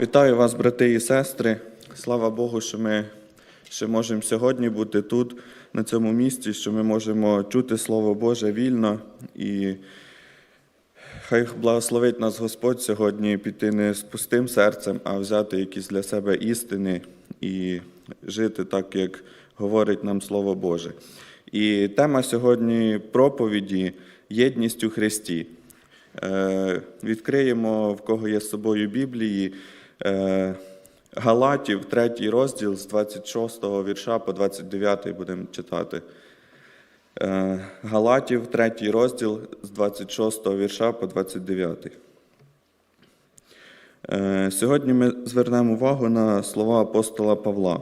Вітаю вас, брати і сестри. Слава Богу, що ми ще можемо сьогодні бути тут, на цьому місці, що ми можемо чути Слово Боже вільно. І хай благословить нас Господь сьогодні піти не з пустим серцем, а взяти якісь для себе істини і жити так, як говорить нам Слово Боже. І тема сьогодні проповіді єдність у Христі. Е, Відкриємо, в кого є з собою Біблії, Галатів, третій розділ з 26 вірша по 29 будемо читати. Е, Галатів, третій розділ з 26 вірша по 29. Е, Сьогодні ми звернемо увагу на слова апостола Павла.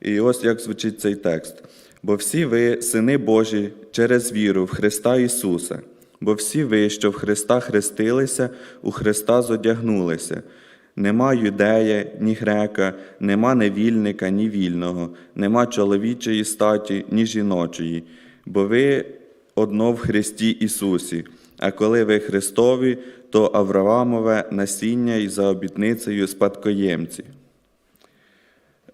І ось як звучить цей текст. Бо всі ви, сини Божі, через віру в Христа Ісуса, бо всі ви, що в Христа хрестилися, у Христа зодягнулися. Нема юдея, ні грека, нема невільника, ні вільного, нема чоловічої статі, ні жіночої, бо ви одно в Христі Ісусі. А коли ви Христові, то Авраамове насіння і за обітницею спадкоємці.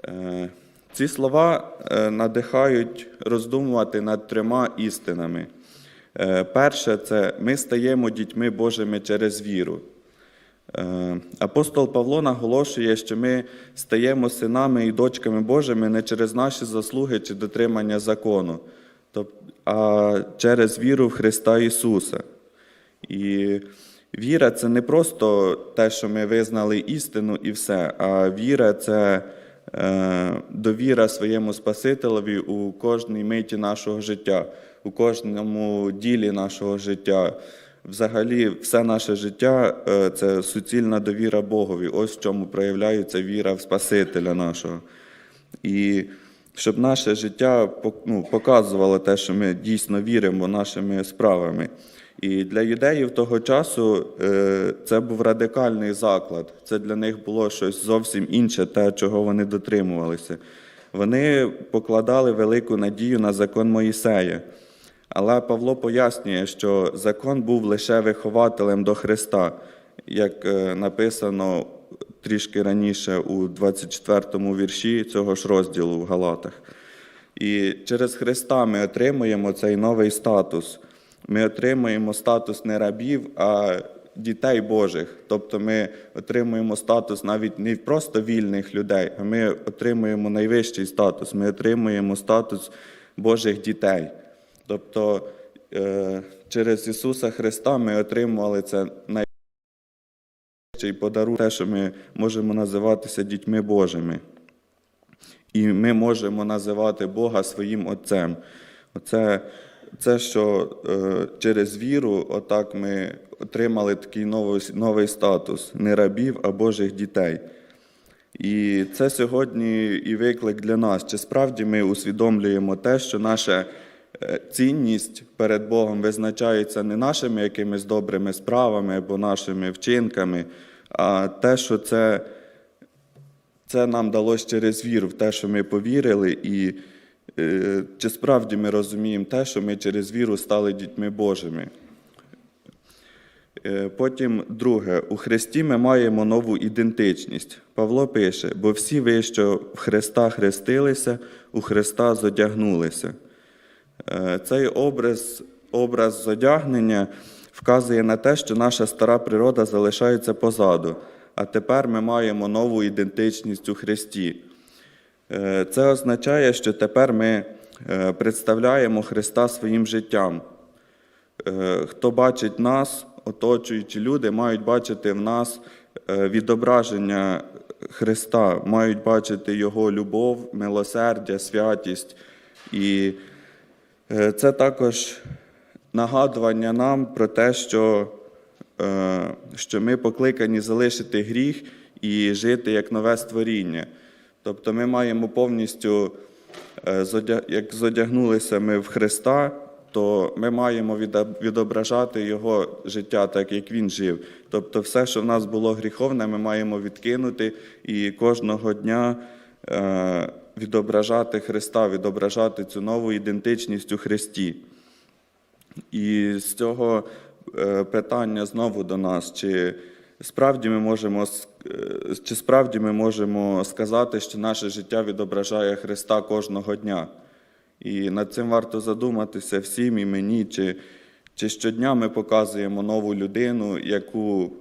Е, Ці слова е, надихають роздумувати над трьома істинами. Е, Перше, це ми стаємо дітьми Божими через віру. Е, Апостол Павло наголошує, що ми стаємо синами і дочками Божими не через наші заслуги чи дотримання закону, а через віру в Христа Ісуса. І віра це не просто те, що ми визнали істину і все, а віра це е, довіра своєму Спасителеві у кожній миті нашого життя, у кожному ділі нашого життя. Взагалі, все наше життя е, це суцільна довіра Богові. Ось в чому проявляється віра в Спасителя нашого. І щоб наше життя ну, показувало те, що ми дійсно віримо нашими справами. І для юдеїв того часу е, це був радикальний заклад. Це для них було щось зовсім інше, те, чого вони дотримувалися. Вони покладали велику надію на закон Моїсея. Але Павло пояснює, що закон був лише вихователем до Христа, як е, написано трішки раніше у 24 вірші цього ж розділу в Галатах. І через Христа ми отримуємо цей новий статус. Ми отримуємо статус не рабів, а дітей Божих. Тобто ми отримуємо статус навіть не просто вільних людей, а ми отримуємо найвищий статус. Ми отримуємо статус Божих дітей. Тобто е, через Ісуса Христа ми отримували це найвищий подарунок, те, що ми можемо називатися дітьми Божими. І ми можемо називати Бога своїм Отцем. Оце, це, що е, через віру, отак ми отримали такий новий, новий статус не рабів, а Божих дітей. І це сьогодні і виклик для нас. Чи справді ми усвідомлюємо те, що наша е, цінність перед Богом визначається не нашими якимись добрими справами або нашими вчинками, а те, що це, це нам далось через віру, в те, що ми повірили, і е, чи справді ми розуміємо те, що ми через віру стали дітьми Божими. Е, Потім друге, у Христі ми маємо нову ідентичність. Павло пише: бо всі ви, що в Христа хрестилися, у Христа зодягнулися. Е, Цей образ, образ зодягнення вказує на те, що наша стара природа залишається позаду, а тепер ми маємо нову ідентичність у Христі. Е, Це означає, що тепер ми е, представляємо Христа своїм життям. Хто бачить нас, оточуючі люди, мають бачити в нас відображення Христа, мають бачити Його любов, милосердя, святість. І це також нагадування нам про те, що, е, що ми покликані залишити гріх і жити як нове створіння. Тобто ми маємо повністю, е, як зодягнулися ми в Христа, то ми маємо відображати Його життя так, як Він жив. Тобто, все, що в нас було гріховне, ми маємо відкинути і кожного дня е, відображати Христа, відображати цю нову ідентичність у Христі. І з цього е, питання знову до нас, чи справді ми можемо, е, чи справді ми можемо сказати, що наше життя відображає Христа кожного дня. І над цим варто задуматися всім і мені, чи, чи щодня ми показуємо нову людину, яку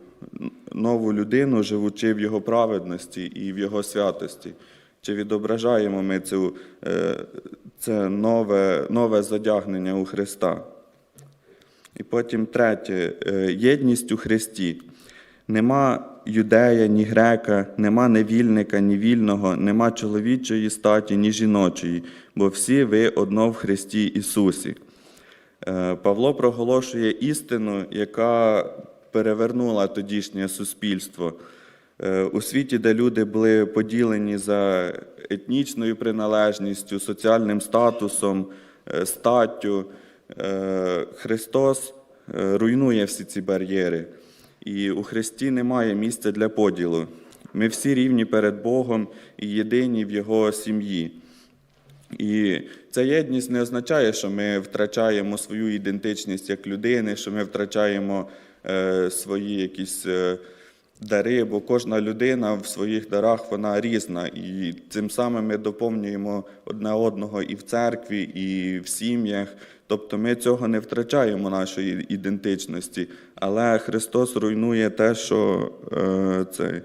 нову людину, живучи в його праведності і в його святості. Чи відображаємо ми цю, е, це нове, нове задягнення у Христа? І потім третє е, єдність у Христі. Нема юдея, ні грека, нема невільника, ні вільного, нема чоловічої статі, ні жіночої, бо всі ви одно в Христі Ісусі. Е, Павло проголошує істину, яка перевернула тодішнє суспільство. Е, У світі, де люди були поділені за етнічною приналежністю, соціальним статусом, е, статтю, е, Христос руйнує всі ці бар'єри. І у Христі немає місця для поділу. Ми всі рівні перед Богом і єдині в Його сім'ї. І ця єдність не означає, що ми втрачаємо свою ідентичність як людини, що ми втрачаємо свої якісь дари, бо кожна людина в своїх дарах вона різна. І цим самим ми доповнюємо одне одного і в церкві, і в сім'ях. Тобто ми цього не втрачаємо нашої ідентичності, але Христос руйнує те, що е, це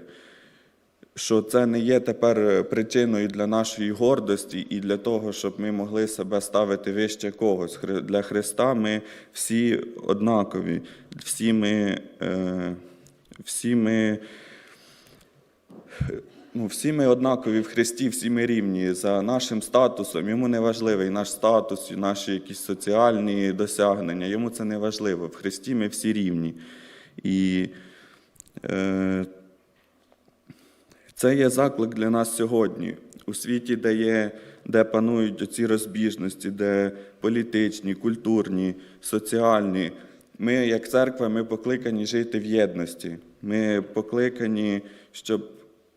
що це не є тепер причиною для нашої гордості і для того, щоб ми могли себе ставити вище когось. Для Христа ми всі однакові, всі ми, е, всі ми, ну, всі ми однакові в Христі, всі ми рівні за нашим статусом. Йому не важливий наш статус, і наші якісь соціальні досягнення. Йому це не важливо. В Христі ми всі рівні. І е, це є заклик для нас сьогодні. У світі, де, є, де панують ці розбіжності, де політичні, культурні, соціальні. Ми, як церква, ми покликані жити в єдності. Ми покликані, щоб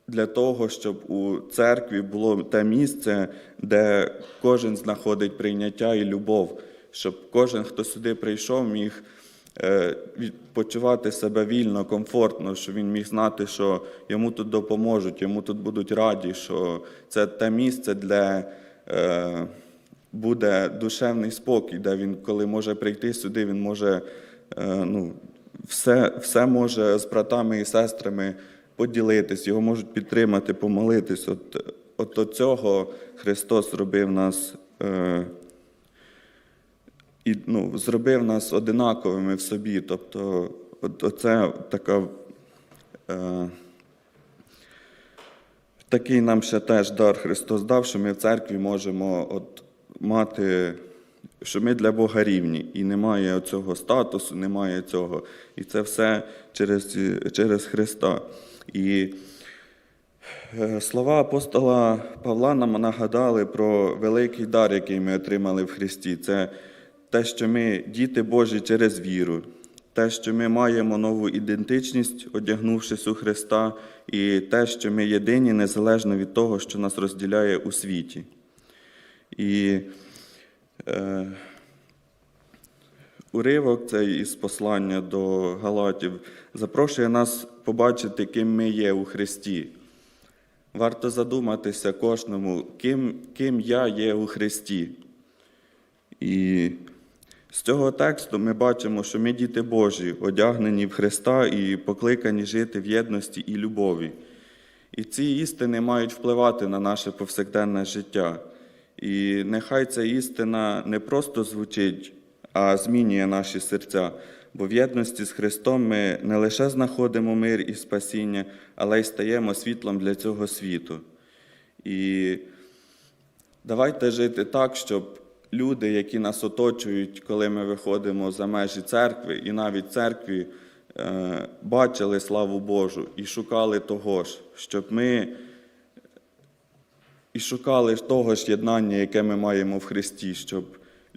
для того, щоб у церкві було те місце, де кожен знаходить прийняття і любов, щоб кожен, хто сюди прийшов, міг е, почувати себе вільно, комфортно, що він міг знати, що йому тут допоможуть, йому тут будуть раді, що це те місце, де е, буде душевний спокій, де він, коли може прийти сюди, він може ну, все, все може з братами і сестрами поділитись, його можуть підтримати, помолитись. От, от цього Христос зробив нас. Е, і ну, зробив нас одинаковими в собі. Тобто, от, оце така, е, такий нам ще теж дар Христос дав, що ми в церкві можемо от, мати, що ми для Бога рівні, і немає цього статусу, немає цього. І це все через, через Христа. І Е, Слова апостола Павла нам нагадали про великий дар, який ми отримали в Христі. Це те, що ми діти Божі через віру, те, що ми маємо нову ідентичність, одягнувшись у Христа, і те, що ми єдині незалежно від того, що нас розділяє у світі. І е, уривок цей із послання до Галатів запрошує нас побачити, ким ми є у Христі. Варто задуматися кожному, ким, ким я є у Христі. І з цього тексту ми бачимо, що ми діти Божі, одягнені в Христа і покликані жити в єдності і любові. І ці істини мають впливати на наше повсякденне життя. І нехай ця істина не просто звучить, а змінює наші серця. Бо в єдності з Христом ми не лише знаходимо мир і спасіння, але й стаємо світлом для цього світу. І давайте жити так, щоб люди, які нас оточують, коли ми виходимо за межі церкви, і навіть церкві, е, бачили славу Божу і шукали того ж, щоб ми і шукали того ж єднання, яке ми маємо в Христі, щоб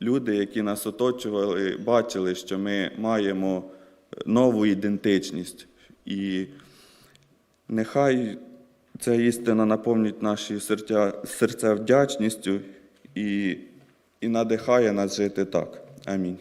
люди, які нас оточували, бачили, що ми маємо нову ідентичність. І нехай ця істина наповнить наші серця, серця вдячністю і, і надихає нас жити так. Амінь.